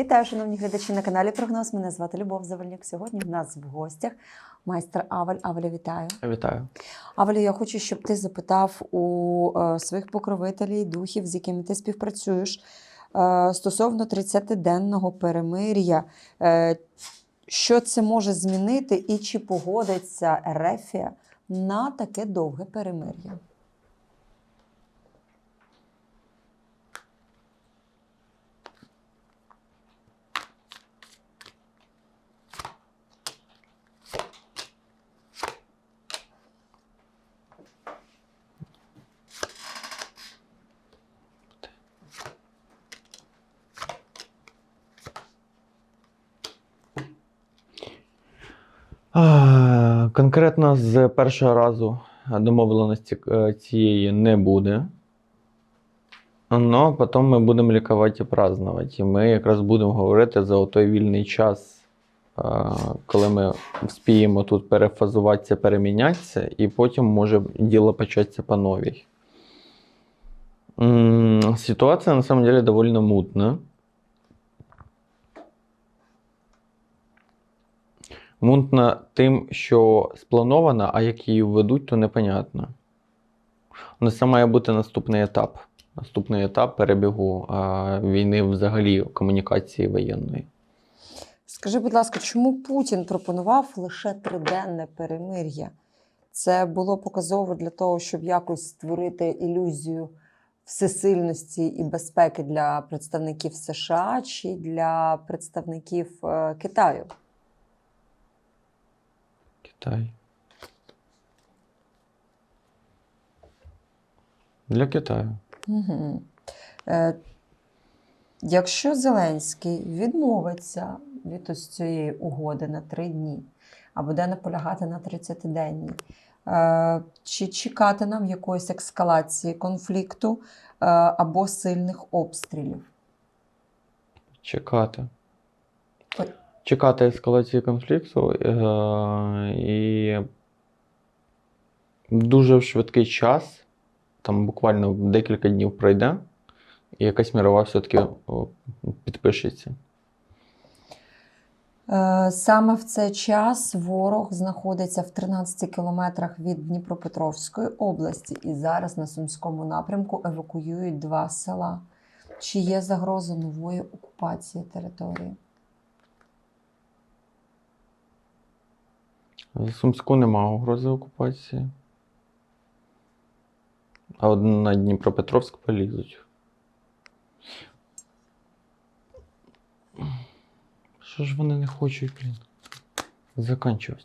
Вітаю, шановні глядачі на каналі Прогноз. Мене звати Любов Завальнюк. Сьогодні в нас в гостях майстер Авель. Авеля, вітаю. Вітаю. Авелю, я хочу, щоб ти запитав у е, своїх покровителів, духів, з якими ти співпрацюєш, е, стосовно 30-денного перемир'я. Е, що це може змінити і чи погодиться Ерефія на таке довге перемир'я? Конкретно з першого разу домовленості е, цієї не буде. Но потім ми будемо лікувати і празднувати. І ми якраз будемо говорити за той вільний час, е, коли ми вспіємо тут перефазуватися, перемінятися, і потім може діло початися по новій. Ситуація на самом деле довольно мутна. Мутна тим, що спланована, а як її введуть, то непонятно. У це має бути наступний етап. Наступний етап перебігу а, війни взагалі комунікації воєнної. Скажи, будь ласка, чому Путін пропонував лише триденне перемир'я? Це було показово для того, щоб якось створити ілюзію всесильності і безпеки для представників США чи для представників е, Китаю? Китай. Для Китаю. Угу. Е, якщо Зеленський відмовиться від ось цієї угоди на три дні, а буде наполягати на 30-денній, е, чи чекати нам якоїсь ескалації конфлікту е, або сильних обстрілів? Чекати. Ой. Чекати ескалації конфлікту е- і дуже швидкий час, там буквально декілька днів пройде, і якась мірова все-таки підпишеться. Е, Саме в цей час ворог знаходиться в 13 кілометрах від Дніпропетровської області і зараз на Сумському напрямку евакуюють два села. Чи є загроза нової окупації території? За Сумську немає угрози окупації. А от на Дніпропетровськ полізуть. Що ж вони не хочуть, блін? Заканчувати.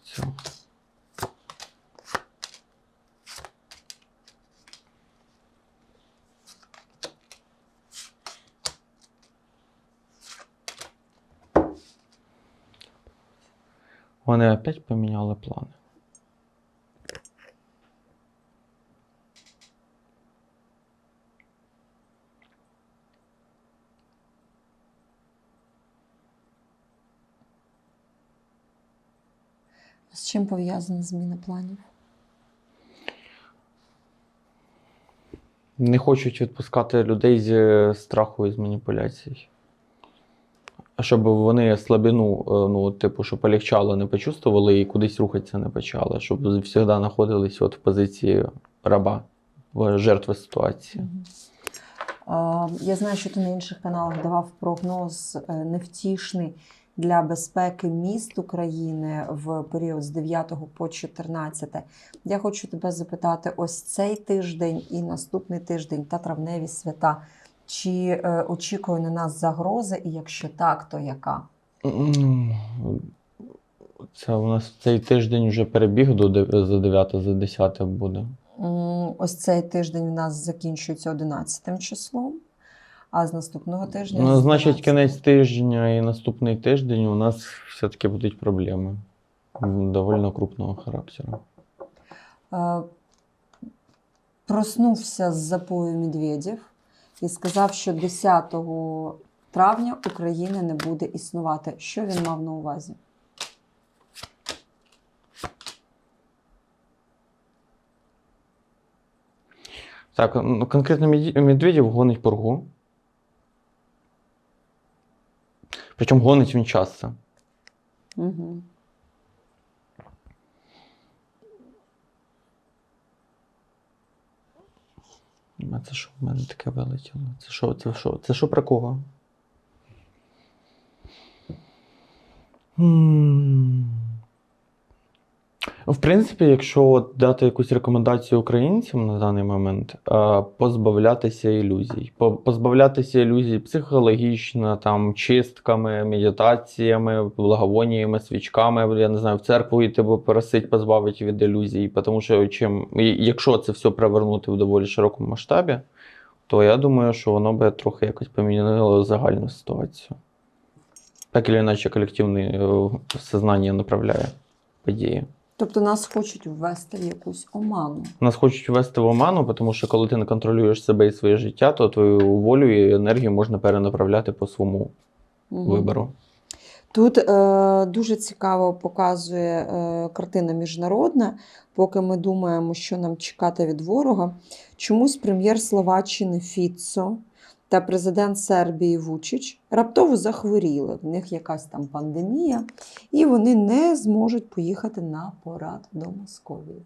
Вони опять поміняли плани. З чим пов'язана зміна планів? Не хочуть відпускати людей з страху і з маніпуляцій. А щоб вони слабину, е, ну, типу, щоб полегчало, не почувствували і кудись рухатися не почали, щоб завжди знаходились от в позиції раба, в жертви ситуації. Я знаю, що ти на інших каналах давав прогноз е, невтішний для безпеки міст України в період з 9 по 14. Я хочу тебе запитати: ось цей тиждень і наступний тиждень та травневі свята. Чи е, очікує на нас загроза, і якщо так, то яка? Це у нас цей тиждень вже перебіг до за 9, за 10 буде. Ось цей тиждень у нас закінчується 11 числом, а з наступного тижня. Ну, значить, кінець тижня і наступний тиждень у нас все-таки будуть проблеми м, довольно крупного характеру. Е, проснувся з запою медведів і сказав, що 10 травня України не буде існувати. Що він мав на увазі? Так, ну, конкретно Медведєв гонить пургу. Причому гонить він часто. Угу. А це що в мене таке вилетіло? Це що? Це що? Це що про кого? М. В принципі, якщо дати якусь рекомендацію українцям на даний момент, е, позбавлятися ілюзій. Позбавлятися ілюзій психологічно, там, чистками, медитаціями, благовоніями, свічками, я не знаю, в церкву йти бо просить позбавити від ілюзій. Тому що чим, якщо це все привернути в доволі широкому масштабі, то я думаю, що воно би трохи якось помінило загальну ситуацію. Так чи інакше колективне сознання направляє події. Тобто нас хочуть ввести в якусь оману. Нас хочуть ввести в оману, тому що коли ти не контролюєш себе і своє життя, то твою волю і енергію можна перенаправляти по своєму Мгм. вибору. Тут е, дуже цікаво показує е, картина міжнародна. Поки ми думаємо, що нам чекати від ворога. Чомусь прем'єр Словаччини Фіцо та президент Сербії Вучич раптово захворіли. В них якась там пандемія, і вони не зможуть поїхати на парад до Московії.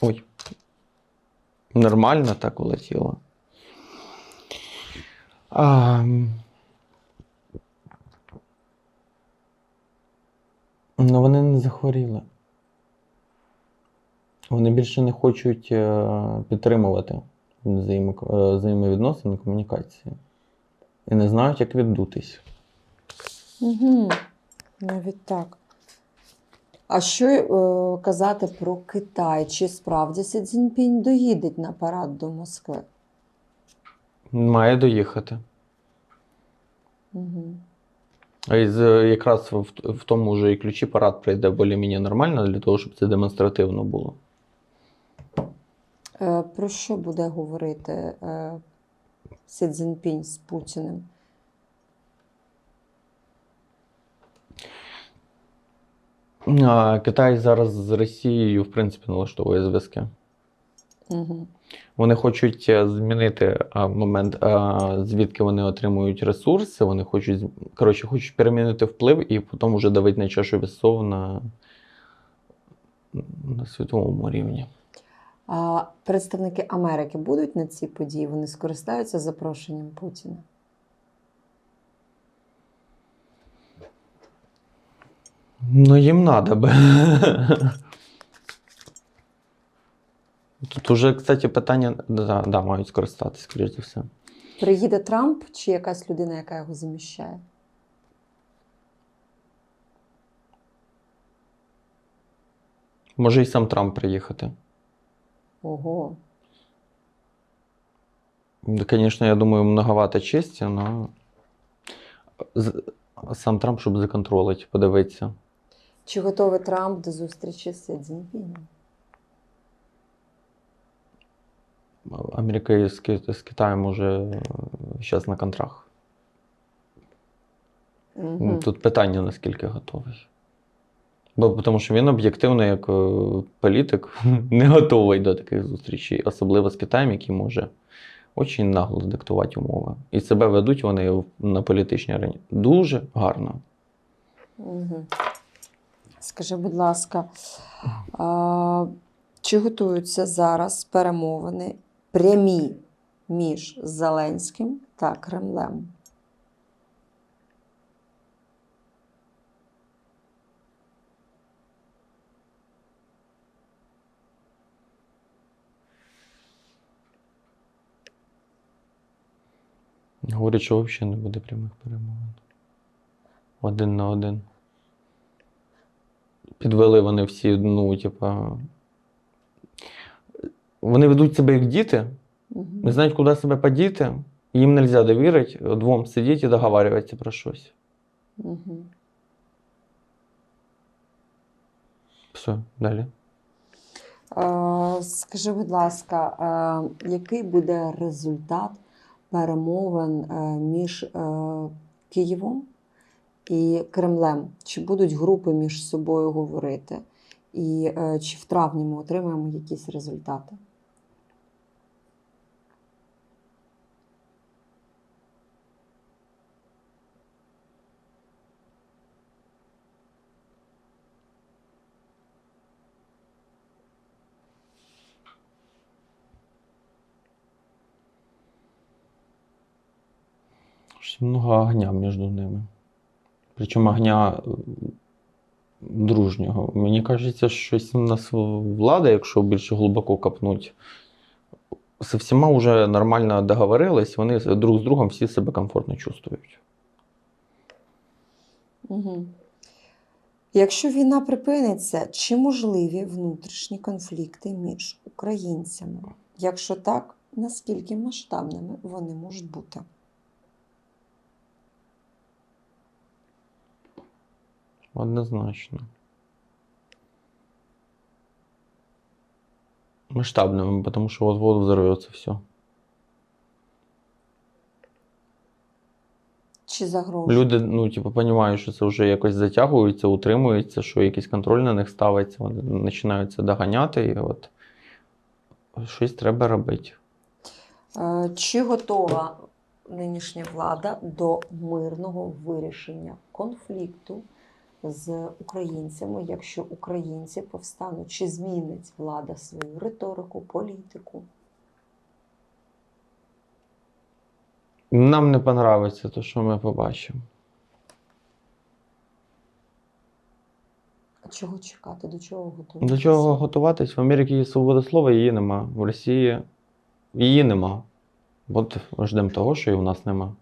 Ой. Нормально так улетіло. А, ну, вони не захворіли. Вони більше не хочуть е, підтримувати е, взаємовідносини, комунікації. І не знають, як віддутись. Угу. Навіть так. А що е, казати про Китай? Чи справді Сі Цзіньпінь доїде на парад до Москви? Має доїхати. Угу. Е, якраз в, тому ж і ключі парад прийде більш-менш нормально для того, щоб це демонстративно було. Е, про що буде говорити е, Сі Цзіньпінь з Путіним? Китай зараз з Росією, в принципі, налаштовує зв'язки. Угу. Вони хочуть е, змінити момент, звідки вони отримують ресурси. Вони хочуть, коротше, хочуть перемінити вплив і потім вже давити на чашу весов на, на світовому рівні. А представники Америки будуть на цій події? Вони скористаються запрошенням Путіна? Ну, їм надо би. Тут уже, кстати, питання, да, да, мають скористатися, скоріш за все. Приїде Трамп чи якась людина, яка його заміщає? Може і сам Трамп приїхати. Ого. Звісно, я думаю, многовато честі, але сам Трамп, щоб законтролити, подивитися. Чи готовий Трамп до зустрічі з Сі Америка з, Ки- з Китаєм уже зараз на контракт. Угу. Тут питання, наскільки готовий. Бо тому що він об'єктивно, як е, політик, не готовий до таких зустрічей, особливо з Китаєм, який може дуже нагло диктувати умови. І себе ведуть вони на політичній арені дуже гарно. Угу. Скажи, будь ласка, а, чи готуються зараз перемовини прямі між Зеленським та Кремлем? Говорять, що взагалі не буде прямих перемовин. Один на один. Підвели вони всі, ну, типа. Вони ведуть себе як діти, Угу. не знають, куди себе подіти. Їм не можна довірити, двом сидіти і договарюватися про щось. Угу. Все, далі. Скажи, будь ласка, який буде результат перемовин е, між е, Києвом і Кремлем? Чи будуть групи між собою говорити? І е, чи в травні ми отримаємо якісь результати? Щось Много огня між ними. Причому огня е, дружнього. Мені кажеться, що щось у нас влада, якщо більше глибоко копнуть, з всіма вже нормально договорились, вони друг з другом всі себе комфортно чувствують. Угу. Якщо війна припиниться, чи можливі внутрішні конфлікти між українцями? Якщо так, наскільки масштабними вони можуть бути? Однозначно. Масштабным, потому что вот-вот взорвется все. Чи загрожує? Люди, ну, типу, розуміють, що це вже якось затягується, утримується, що якийсь контроль на них ставиться, вони починають це доганяти, і от щось треба робити. Е, Чи готова нинішня влада до мирного вирішення конфлікту з українцями, якщо українці повстануть? Чи змінить влада свою риторику, політику? Нам не понравиться те, що ми побачимо. А Чого чекати? До чого готуватися? До чого готуватись? В Америці є свобода слова, її нема. В Росії її нема. От ждемо того, що і в нас нема.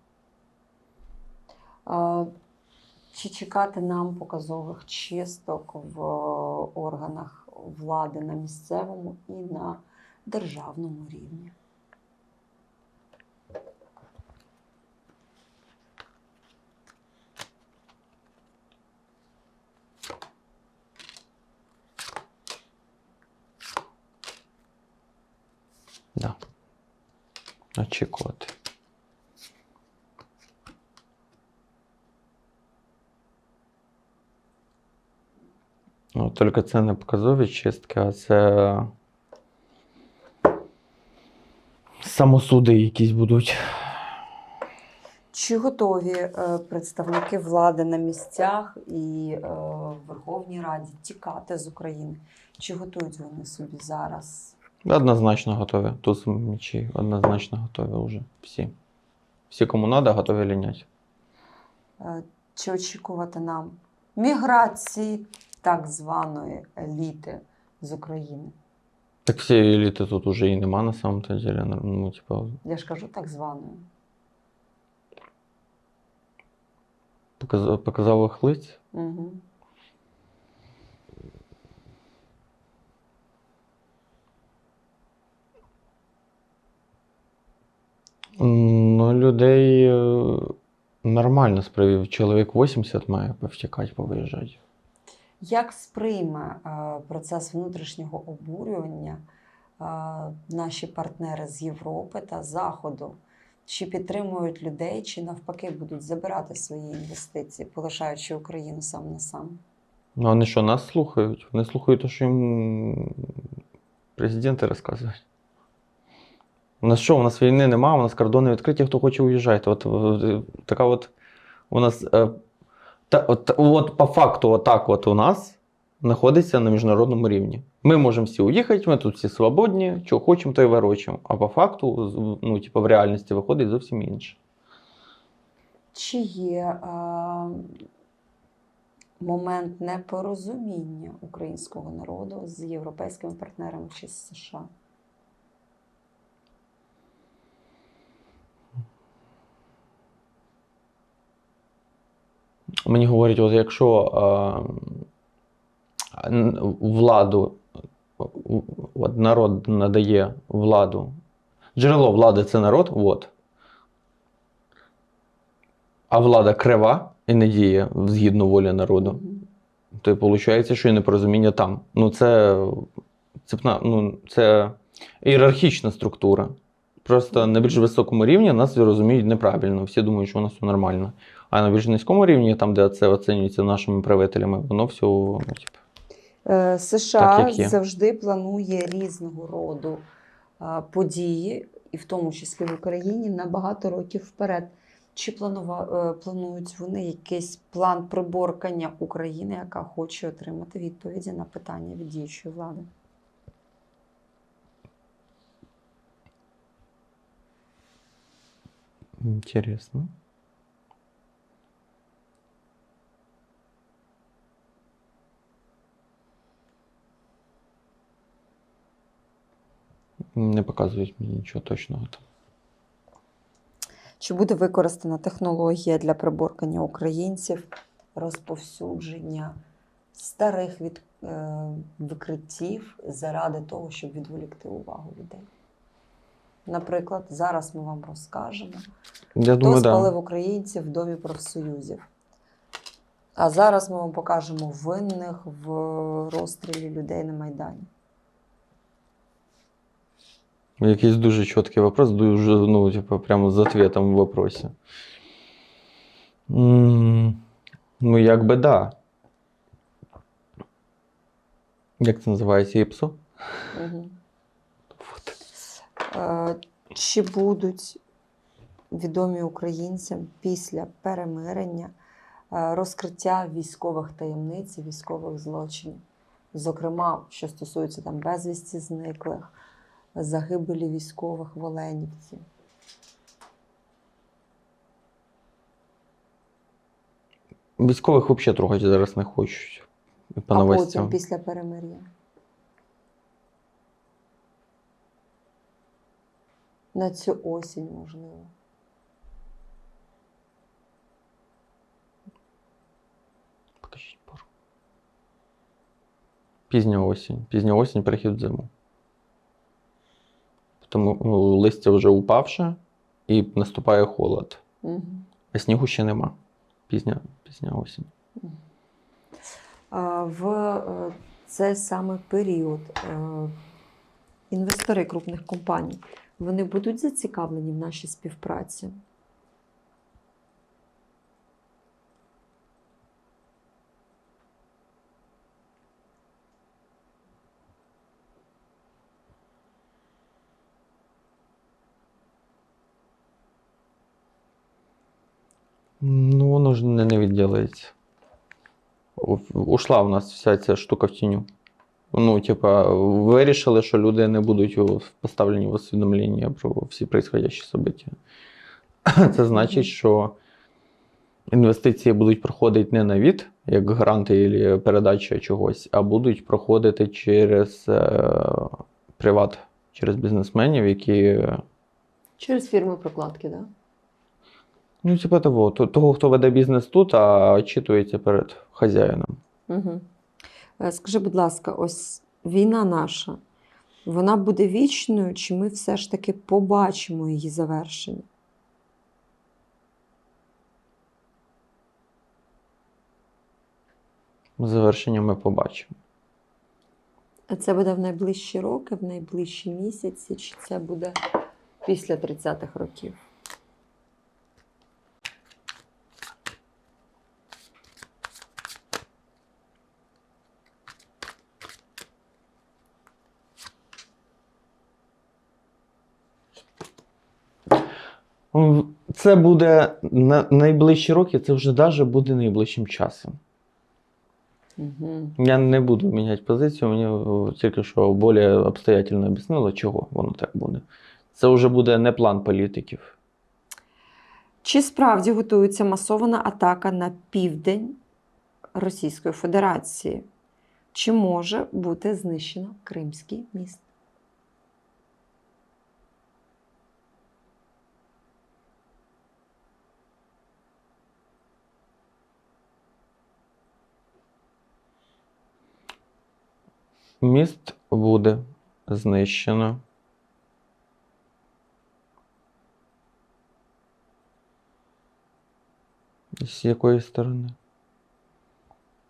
А, Чи чекати нам показових чисток в органах влади на місцевому і на державному рівні? Да. Очікувати. Ну, тільки це не показові чистки, а це самосуди якісь будуть. Чи готові е, представники влади на місцях і е, в Верховній Раді тікати з України? Чи готують вони собі зараз? Однозначно готові. Тут мечі однозначно готові вже всі. Всі, кому треба, готові лінять. Е, Чи очікувати нам міграції так званої еліти з України? Так всі еліти тут уже і нема на самом то деле. Ну, типа, Я ж кажу так званої. показ- показових лиць. Угу. Ну, людей е, нормально спривів. Чоловік 80 має повтікати, повиїжджати. Як сприйме е, процес внутрішнього обурювання е, наші партнери з Європи та Заходу? Чи підтримують людей, чи навпаки будуть забирати свої інвестиції, полишаючи Україну сам на сам? Ну, вони що, нас слухають? Вони слухають те, що їм президенти розказують. У нас що, у нас війни нема, у нас кордони відкриті, хто хоче уїжджайте. От, е, така от у нас. Та, от, от по факту, отак от у нас знаходиться на міжнародному рівні. Ми можемо всі уїхати, ми тут всі свободні, що хочемо, то й ворочимо. А по факту, ну, типу, в реальності виходить зовсім інше. Чи є е, момент непорозуміння українського народу з європейськими партнерами чи з США? Мені говорять, от якщо владу, от народ надає владу, джерело влади це народ, от. А влада крива і не діє згідно волі народу, то виходить, що і непорозуміння там. Ну, це, цепна, ну, це ієрархічна структура. Просто на більш високому рівні нас розуміють неправильно. Всі думають, що у нас все нормально. А на більш низькому рівні, там, де це оцінюється нашими правителями, воно все, ну, типу, Е, США Так, завжди планує різного роду події, і в тому числі в Україні, на багато років вперед. Чи планува, е, планують вони якийсь план приборкання України, яка хоче отримати відповіді на питання від діючої влади? Інтересно. Не показують мені нічого точного там. Чи буде використана технологія для приборкання українців, розповсюдження старих від, е, викриттів заради того, щоб відволікти увагу людей? Наприклад, зараз ми вам розкажемо, Я хто думаю, спалив да. українців в домі профсоюзів. А зараз ми вам покажемо винних в розстрілі людей на Майдані. Якийсь дуже чіткий вопрос, дуже, ну, типу, прямо з ответом в вопросі. Ну, якби да. Як це називається? ІПСО? Угу. Е, Чи будуть відомі українцям після перемирення е, розкриття військових таємниць і військових злочинів? Зокрема, що стосується там безвісті зниклих, загибелі військових в Оленівці. Військових взагалі трогати зараз не хочуть. По а новостям. потім після перемир'я. На цю осінь, можливо. Покажіть пору. Пізня осінь. Пізня осінь перехід в зиму. Тому ну, листя вже упавше і наступає холод. Угу. А снігу ще нема. Пізня, пізня осінь. В е, цей саме період е, інвестори крупних компаній вони будуть зацікавлені в нашій співпраці. Ну, воно ж не, не відділиться. Ушла у нас вся ця штука в тіню. Ну, типа, вирішили, що люди не будуть поставлені в усвідомлення про всі происходящі события. Це значить, що інвестиції будуть проходити не на від, як гранти або передача чогось, а будуть проходити через е, приват, через бізнесменів, які Через фірми прокладки, так? Да? Ну, типа того, того, хто веде бізнес тут, а очитується перед хазяїном. Угу. Скажи, будь ласка, ось війна наша, вона буде вічною, чи ми все ж таки побачимо її завершення? Завершення ми побачимо. А це буде в найближчі роки, в найближчі місяці, чи це буде після 30-х років? М, Це буде на найближчі роки, це вже навіть буде найближчим часом. Угу. Я не буду міняти позицію, мені тільки що більш обстоятельно об'яснили, чого воно так буде. Це вже буде не план політиків. Чи справді готується масована атака на південь Російської Федерації? Чи може бути знищено Кримський міст? Міст буде знищено. З якої сторони?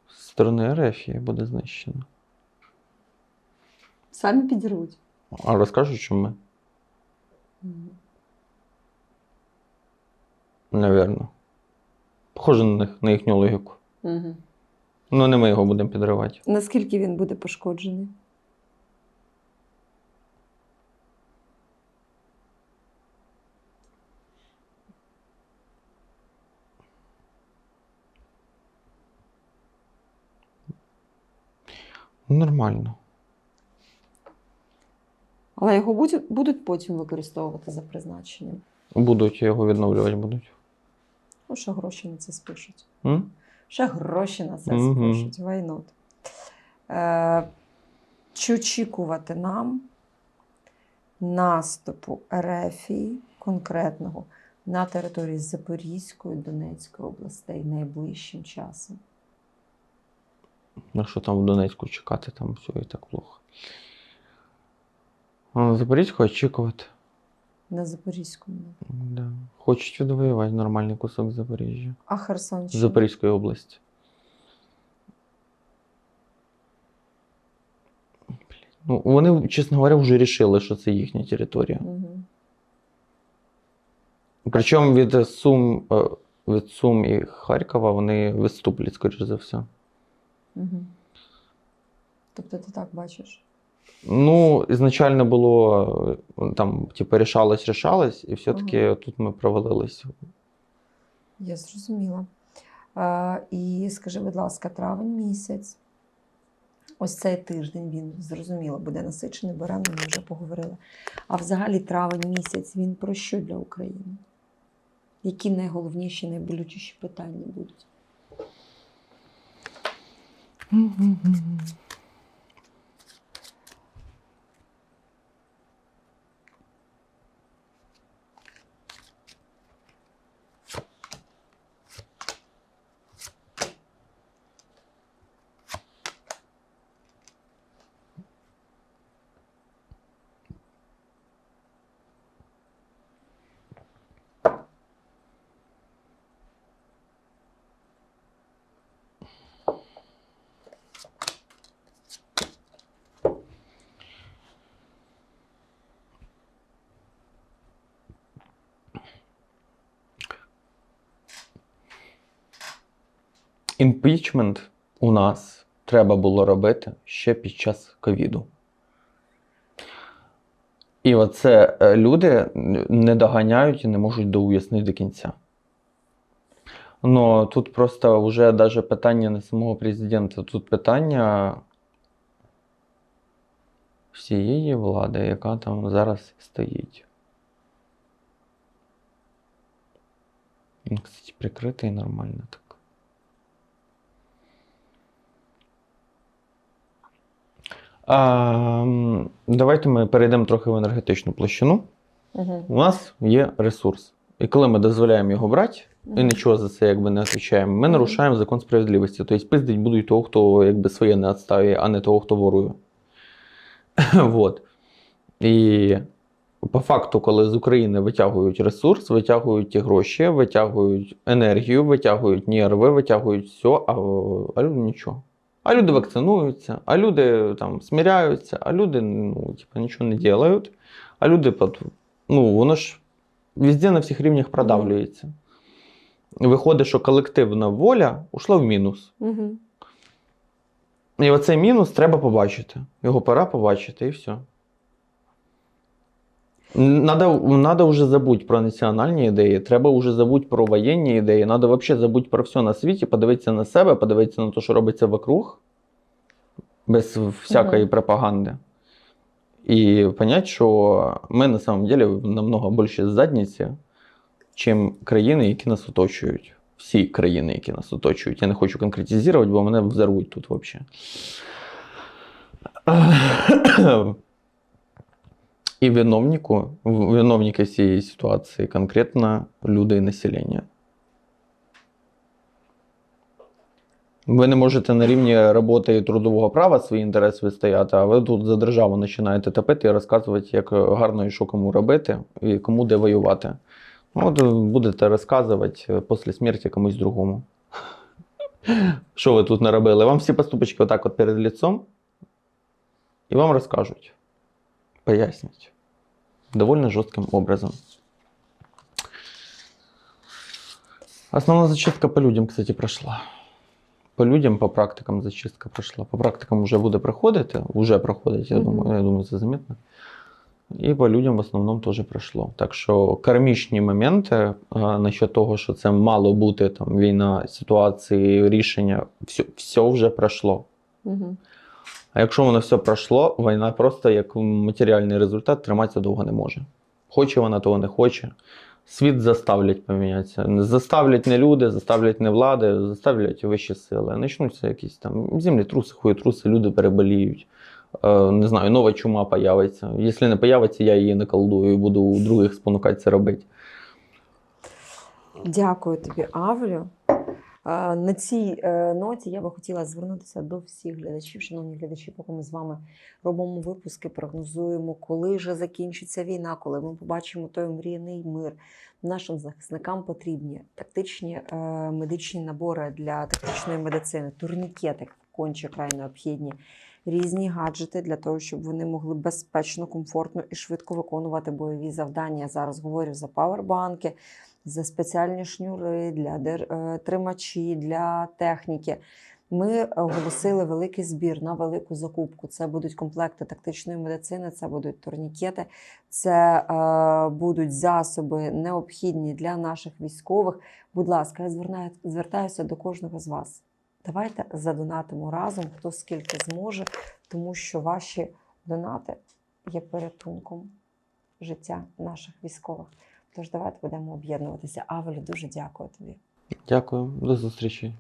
З сторони Ерефії буде знищено. Самі підірвуть. А розкажуть, що ми? Навірно. Похоже на них, на їхню логіку. Угу. Ну, не ми його будемо підривати. Наскільки він буде пошкоджений? Ну, Нормально. Але його будуть, будуть потім використовувати за призначенням. Будуть його відновлювати будуть. Ну, що гроші на це спишуть. М? Ще гроші на це. Why not? Е, чи очікувати нам наступу Ерефії конкретного на території Запорізької, Донецької областей найближчим часом? Ну що там в Донецьку чекати, там все і так плохо. А на Запорізьку очікувати. На Запорізькому. Да. Хочуть відвоювати нормальний кусок Запоріжжя. А Херсонщина? Запорізької області. Ну, вони, чесно говоря, вже рішили, що це їхня територія. Угу. Причому від Сум, е, від Сум і Харкова вони відступлять, скоріш за все. Угу. Тобто ти так бачиш? Ну, ізначально було там, типу, рішалось, рішалось, і все-таки тут ми провалились. Я зрозуміла. А, і скажи, будь ласка, травень місяць. Ось цей тиждень він зрозуміло буде насичений, бо рано ми вже поговорили. А взагалі травень місяць він про що для України? Які найголовніші, найболючіші питання будуть? Імпічмент у нас треба було робити ще під час ковіду. І оце е, люди не доганяють і не можуть доуяснити до кінця. Ну тут просто вже навіть питання не самого президента, тут питання всієї влади, яка там зараз стоїть. Він, кстати, прикритий нормально так. А, давайте ми перейдемо трохи в енергетичну площину. Угу. У нас є ресурс. І коли ми дозволяємо його брати, і нічого за це якби не відповідаємо, ми нарушаємо закон справедливості. Тобто пиздить будуть того, хто якби своє не відставить, а не того, хто ворує. вот. І по факту, коли з України витягують ресурс, витягують ті гроші, витягують енергію, витягують нерви, витягують все, а, а нічого. А люди вакцинуються, а люди там смиряються, а люди ну, типу, нічого не роблять. А люди, ну, воно ж везде на всіх рівнях продавлюється. Виходить, що колективна воля ушла в мінус. Угу. І оцей мінус треба побачити. Його пора побачити, і все. Надо, надо вже забути про національні ідеї, треба вже забути про воєнні ідеї, треба взагалі забути про все на світі, подивитися на себе, подивитися на те, що робиться вокруг, без всякої Мгм. пропаганди. І понять, що ми на самом деле намного більше задніці, чим країни, які нас оточують. Всі країни, які нас оточують. Я не хочу конкретизувати, бо мене взорвуть тут взагалі. І виновнику, виновники цієї ситуації конкретно люди і населення. Ви не можете на рівні роботи і трудового права свої інтереси вистояти, а ви тут за державу починаєте топити і розказувати, як гарно і що кому робити, і кому де воювати. Ну, от будете розказувати після смерті комусь другому. Що ви тут наробили? Вам всі поступочки отак от перед лицом, і вам розкажуть. Пояснять. Довольно жорстким образом. Основна зачистка по людям, кстати, прошла. по людям, по практикам зачистка пройшла. По практикам вже буде проходити, вже проходить, я Мгм. думаю, я думаю, це замітно. І по людям в основному теж пройшло. Так що кармічні моменти е, насчет того, що це мало бути там війна, ситуації, рішення, все, все вже пройшло. Угу. А якщо воно все пройшло, війна просто як матеріальний результат триматися довго не може. Хоче вона того не хоче. Світ заставлять помінятися. Заставлять не люди, заставлять не влади, заставлять вищі сили. Почнуться якісь там землетруси, хуєтруси, люди переболіють. Е, не знаю, нова чума появиться. Якщо не появиться, я її не колдую і буду у других спонукати це робити. Дякую тобі, Авлю. На цій е, ноті я би хотіла звернутися до всіх глядачів, шановні глядачі, поки ми з вами робимо випуски, прогнозуємо, коли вже закінчиться війна, коли ми побачимо той мріяний мир. Нашим захисникам потрібні тактичні е, медичні набори для тактичної медицини, турнікети конче край необхідні, різні гаджети для того, щоб вони могли безпечно, комфортно і швидко виконувати бойові завдання. Я зараз говорю за павербанки, за спеціальні шнюри, для е, тримачі, для техніки. Ми оголосили великий збір на велику закупку. Це будуть комплекти тактичної медицини, це будуть турнікети, це е, будуть засоби необхідні для наших військових. Будь ласка, я звернаю, звертаюся до кожного з вас. Давайте задонатимо разом, хто скільки зможе, тому що ваші донати є порятунком життя наших військових. Тож давайте будемо об'єднуватися. Авелю, дуже дякую тобі. Дякую, до зустрічі.